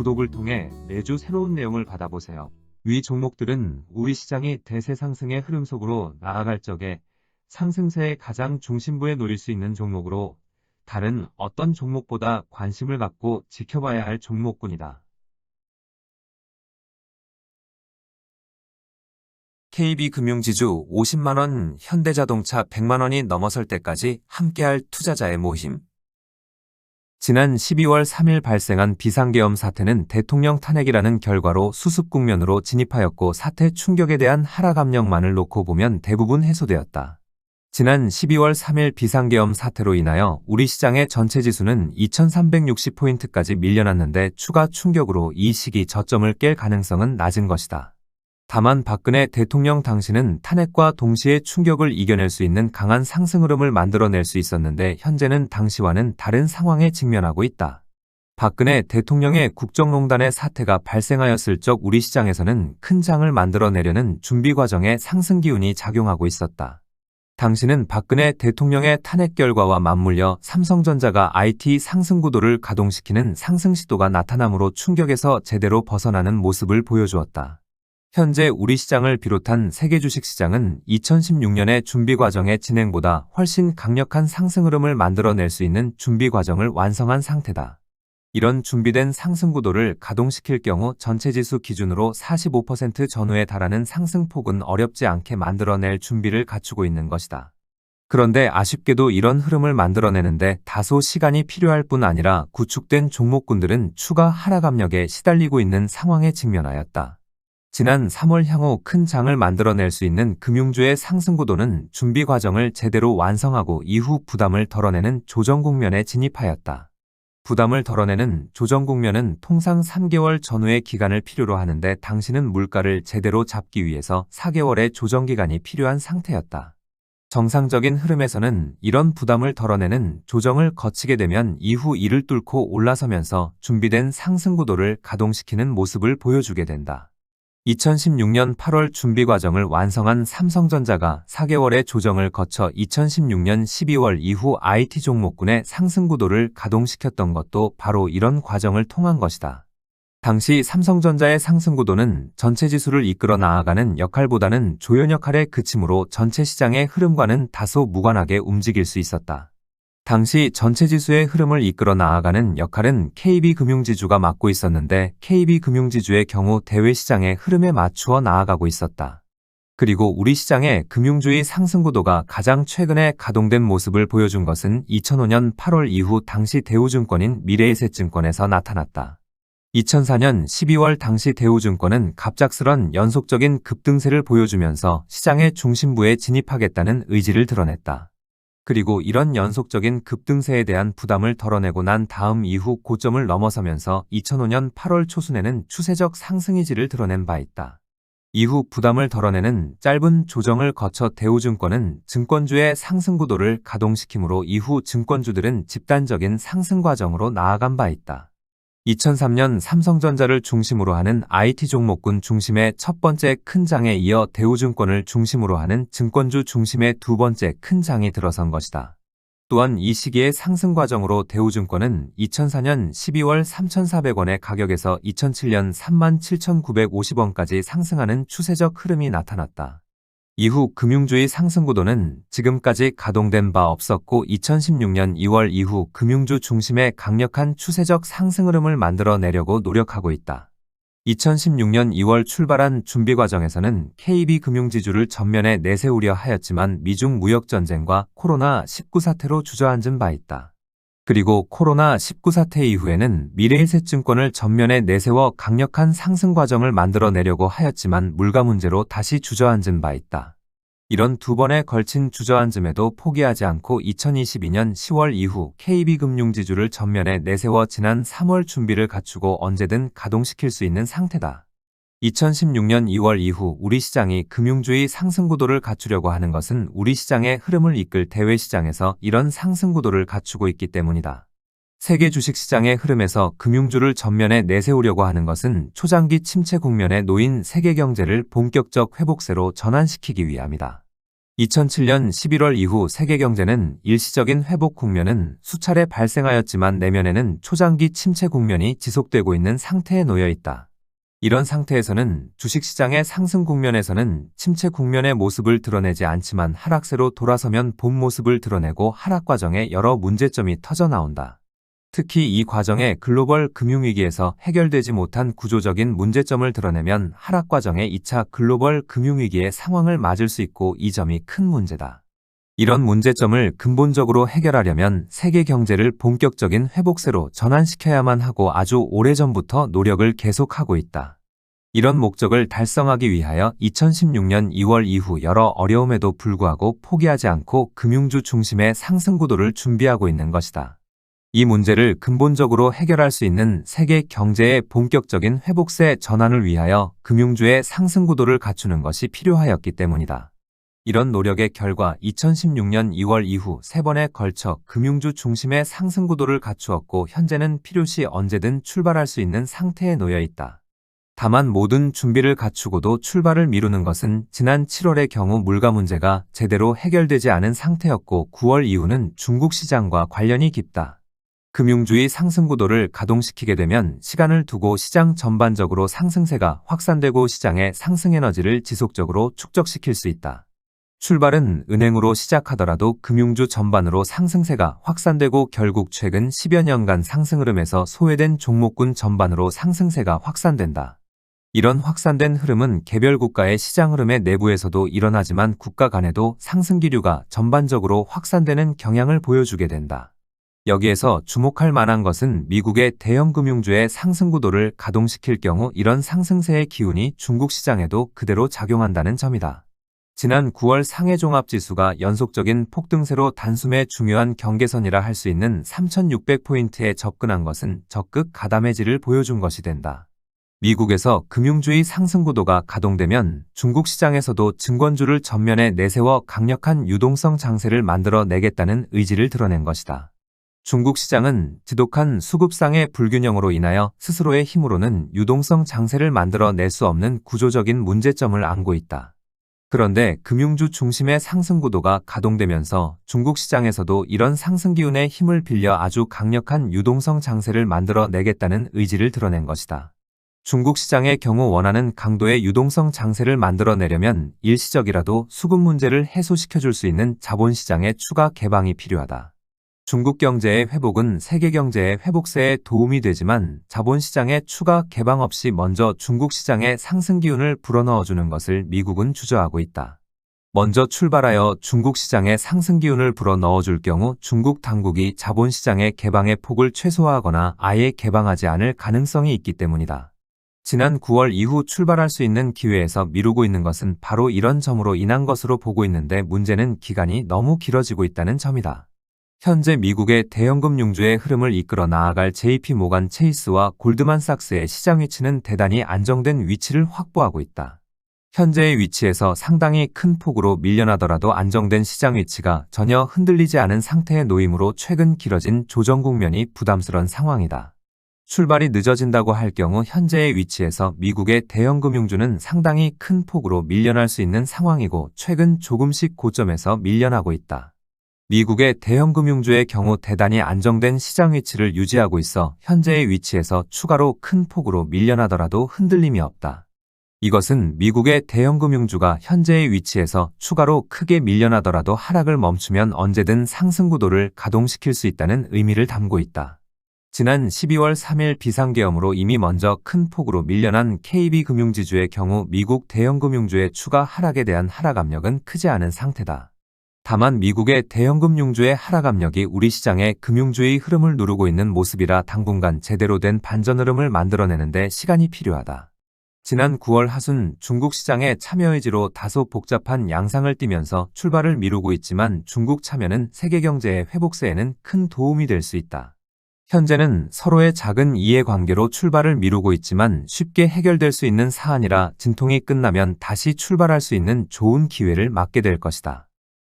구독을 통해 매주 새로운 내용을 받아보세요. 위 종목들은 우리 시장이 대세 상승의 흐름 속으로 나아갈 적에 상승세의 가장 중심부에 놓일 수 있는 종목으로 다른 어떤 종목보다 관심을 갖고 지켜봐야 할 종목군이다. KB금융지주 50만원, 현대자동차 100만원이 넘어설 때까지 함께할 투자자의 모임. 지난 12월 3일 발생한 비상계엄 사태는 대통령 탄핵이라는 결과로 수습 국면으로 진입하였고 사태 충격에 대한 하락 압력만을 놓고 보면 대부분 해소되었다. 지난 12월 3일 비상계엄 사태로 인하여 우리 시장의 전체 지수는 2360포인트까지 밀려났는데 추가 충격으로 이 시기 저점을 깰 가능성은 낮은 것이다. 다만 박근혜 대통령 당시는 탄핵과 동시에 충격을 이겨낼 수 있는 강한 상승 흐름을 만들어낼 수 있었는데 현재는 당시와는 다른 상황에 직면하고 있다. 박근혜 대통령의 국정농단의 사태가 발생하였을 적 우리 시장에서는 큰 장을 만들어내려는 준비 과정에 상승 기운이 작용하고 있었다. 당시는 박근혜 대통령의 탄핵 결과와 맞물려 삼성전자가 IT 상승 구도를 가동시키는 상승 시도가 나타남으로 충격에서 제대로 벗어나는 모습을 보여주었다. 현재 우리 시장을 비롯한 세계 주식 시장은 2016년의 준비 과정의 진행보다 훨씬 강력한 상승 흐름을 만들어낼 수 있는 준비 과정을 완성한 상태다. 이런 준비된 상승 구도를 가동시킬 경우 전체 지수 기준으로 45% 전후에 달하는 상승폭은 어렵지 않게 만들어낼 준비를 갖추고 있는 것이다. 그런데 아쉽게도 이런 흐름을 만들어내는데 다소 시간이 필요할 뿐 아니라 구축된 종목군들은 추가 하락 압력에 시달리고 있는 상황에 직면하였다. 지난 3월 향후 큰 장을 만들어낼 수 있는 금융주의 상승 구도는 준비 과정을 제대로 완성하고 이후 부담을 덜어내는 조정 국면에 진입하였다. 부담을 덜어내는 조정 국면은 통상 3개월 전후의 기간을 필요로 하는데 당신은 물가를 제대로 잡기 위해서 4개월의 조정 기간이 필요한 상태였다. 정상적인 흐름에서는 이런 부담을 덜어내는 조정을 거치게 되면 이후 이를 뚫고 올라서면서 준비된 상승 구도를 가동시키는 모습을 보여주게 된다. 2016년 8월 준비 과정을 완성한 삼성전자가 4개월의 조정을 거쳐 2016년 12월 이후 IT 종목군의 상승 구도를 가동시켰던 것도 바로 이런 과정을 통한 것이다. 당시 삼성전자의 상승 구도는 전체 지수를 이끌어 나아가는 역할보다는 조연 역할에 그치므로 전체 시장의 흐름과는 다소 무관하게 움직일 수 있었다. 당시 전체 지수의 흐름을 이끌어 나아가는 역할은 KB금융지주가 맡고 있었는데 KB금융지주의 경우 대외 시장의 흐름에 맞추어 나아가고 있었다. 그리고 우리 시장의 금융주의 상승 구도가 가장 최근에 가동된 모습을 보여준 것은 2005년 8월 이후 당시 대우증권인 미래에셋증권에서 나타났다. 2004년 12월 당시 대우증권은 갑작스런 연속적인 급등세를 보여주면서 시장의 중심부에 진입하겠다는 의지를 드러냈다. 그리고 이런 연속적인 급등세에 대한 부담을 덜어내고 난 다음 이후 고점을 넘어서면서 2005년 8월 초순에는 추세적 상승이지를 드러낸 바 있다. 이후 부담을 덜어내는 짧은 조정을 거쳐 대우증권은 증권주의 상승 구도를 가동시키므로 이후 증권주들은 집단적인 상승 과정으로 나아간 바 있다. 2003년 삼성전자를 중심으로 하는 IT 종목군 중심의 첫 번째 큰 장에 이어 대우증권을 중심으로 하는 증권주 중심의 두 번째 큰 장이 들어선 것이다. 또한 이 시기의 상승 과정으로 대우증권은 2004년 12월 3,400원의 가격에서 2007년 37,950원까지 상승하는 추세적 흐름이 나타났다. 이후 금융주의 상승 구도는 지금까지 가동된 바 없었고 2016년 2월 이후 금융주 중심의 강력한 추세적 상승 흐름을 만들어내려고 노력하고 있다. 2016년 2월 출발한 준비 과정에서는 KB금융지주를 전면에 내세우려 하였지만 미중 무역전쟁과 코로나19 사태로 주저앉은 바 있다. 그리고 코로나19 사태 이후에는 미래에셋증권을 전면에 내세워 강력한 상승 과정을 만들어내려고 하였지만 물가 문제로 다시 주저앉은 바 있다. 이런 두 번에 걸친 주저앉음에도 포기하지 않고 2022년 10월 이후 KB금융지주를 전면에 내세워 지난 3월 준비를 갖추고 언제든 가동시킬 수 있는 상태다. 2016년 2월 이후 우리 시장이 금융주의 상승 구도를 갖추려고 하는 것은 우리 시장의 흐름을 이끌 대외 시장에서 이런 상승 구도를 갖추고 있기 때문이다. 세계 주식 시장의 흐름에서 금융주를 전면에 내세우려고 하는 것은 초장기 침체 국면에 놓인 세계 경제를 본격적 회복세로 전환시키기 위함이다. 2007년 11월 이후 세계 경제는 일시적인 회복 국면은 수차례 발생하였지만 내면에는 초장기 침체 국면이 지속되고 있는 상태에 놓여 있다. 이런 상태에서는 주식시장의 상승 국면에서는 침체 국면의 모습을 드러내지 않지만 하락세로 돌아서면 본 모습을 드러내고 하락 과정에 여러 문제점이 터져 나온다. 특히 이 과정에 글로벌 금융위기에서 해결되지 못한 구조적인 문제점을 드러내면 하락 과정에 2차 글로벌 금융위기의 상황을 맞을 수 있고 이 점이 큰 문제다. 이런 문제점을 근본적으로 해결하려면 세계 경제를 본격적인 회복세로 전환시켜야만 하고 아주 오래전부터 노력을 계속하고 있다. 이런 목적을 달성하기 위하여 2016년 2월 이후 여러 어려움에도 불구하고 포기하지 않고 금융주 중심의 상승 구도를 준비하고 있는 것이다. 이 문제를 근본적으로 해결할 수 있는 세계 경제의 본격적인 회복세 전환을 위하여 금융주의 상승 구도를 갖추는 것이 필요하였기 때문이다. 이런 노력의 결과 2016년 2월 이후 세 번에 걸쳐 금융주 중심의 상승 구도를 갖추었고 현재는 필요시 언제든 출발할 수 있는 상태에 놓여 있다. 다만 모든 준비를 갖추고도 출발을 미루는 것은 지난 7월의 경우 물가 문제가 제대로 해결되지 않은 상태였고 9월 이후는 중국 시장과 관련이 깊다. 금융주의 상승 구도를 가동시키게 되면 시간을 두고 시장 전반적으로 상승세가 확산되고 시장의 상승 에너지를 지속적으로 축적시킬 수 있다. 출발은 은행으로 시작하더라도 금융주 전반으로 상승세가 확산되고 결국 최근 10여 년간 상승 흐름에서 소외된 종목군 전반으로 상승세가 확산된다. 이런 확산된 흐름은 개별 국가의 시장 흐름의 내부에서도 일어나지만 국가 간에도 상승 기류가 전반적으로 확산되는 경향을 보여주게 된다. 여기에서 주목할 만한 것은 미국의 대형 금융주의 상승 구도를 가동시킬 경우 이런 상승세의 기운이 중국 시장에도 그대로 작용한다는 점이다. 지난 9월 상해 종합지수가 연속적인 폭등세로 단숨에 중요한 경계선이라 할 수 있는 3600포인트에 접근한 것은 적극 가담해지를 보여준 것이 된다. 미국에서 금융주의 상승 구도가 가동되면 중국 시장에서도 증권주를 전면에 내세워 강력한 유동성 장세를 만들어 내겠다는 의지를 드러낸 것이다. 중국 시장은 지독한 수급상의 불균형으로 인하여 스스로의 힘으로는 유동성 장세를 만들어 낼 수 없는 구조적인 문제점을 안고 있다. 그런데 금융주 중심의 상승 구도가 가동되면서 중국 시장에서도 이런 상승 기운의 힘을 빌려 아주 강력한 유동성 장세를 만들어 내겠다는 의지를 드러낸 것이다. 중국 시장의 경우 원하는 강도의 유동성 장세를 만들어 내려면 일시적이라도 수급 문제를 해소시켜 줄 수 있는 자본시장의 추가 개방이 필요하다. 중국 경제의 회복은 세계 경제의 회복세에 도움이 되지만 자본시장의 추가 개방 없이 먼저 중국 시장의 상승 기운을 불어넣어주는 것을 미국은 주저하고 있다. 먼저 출발하여 중국 시장의 상승 기운을 불어넣어줄 경우 중국 당국이 자본시장의 개방의 폭을 최소화하거나 아예 개방하지 않을 가능성이 있기 때문이다. 지난 9월 이후 출발할 수 있는 기회에서 미루고 있는 것은 바로 이런 점으로 인한 것으로 보고 있는데 문제는 기간이 너무 길어지고 있다는 점이다. 현재 미국의 대형금 융주의 흐름을 이끌어 나아갈 JP 모간 체이스와 골드만삭스의 시장 위치는 대단히 안정된 위치를 확보하고 있다. 현재의 위치에서 상당히 큰 폭으로 밀려나더라도 안정된 시장 위치가 전혀 흔들리지 않은 상태의 놓임으로 최근 길어진 조정 국면이 부담스러운 상황이다. 출발이 늦어진다고 할 경우 현재의 위치에서 미국의 대형 금융주는 상당히 큰 폭으로 밀려날 수 있는 상황이고 최근 조금씩 고점에서 밀려나고 있다. 미국의 대형 금융주의 경우 대단히 안정된 시장 위치를 유지하고 있어 현재의 위치에서 추가로 큰 폭으로 밀려나더라도 흔들림이 없다. 이것은 미국의 대형 금융주가 현재의 위치에서 추가로 크게 밀려나더라도 하락을 멈추면 언제든 상승 구도를 가동시킬 수 있다는 의미를 담고 있다. 지난 12월 3일 비상계엄으로 이미 먼저 큰 폭으로 밀려난 KB금융지주의 경우 미국 대형 금융주의 추가 하락에 대한 하락 압력은 크지 않은 상태다. 다만 미국의 대형금 융주의 하락 압력이 우리 시장의 금융주의 흐름을 누르고 있는 모습이라 당분간 제대로 된 반전 흐름을 만들어내는데 시간이 필요하다. 지난 9월 하순 중국 시장의 참여 의지로 다소 복잡한 양상을 띠면서 출발을 미루고 있지만 중국 참여는 세계 경제의 회복세에는 큰 도움이 될 수 있다. 현재는 서로의 작은 이해관계로 출발을 미루고 있지만 쉽게 해결될 수 있는 사안이라 진통이 끝나면 다시 출발할 수 있는 좋은 기회를 맞게 될 것이다.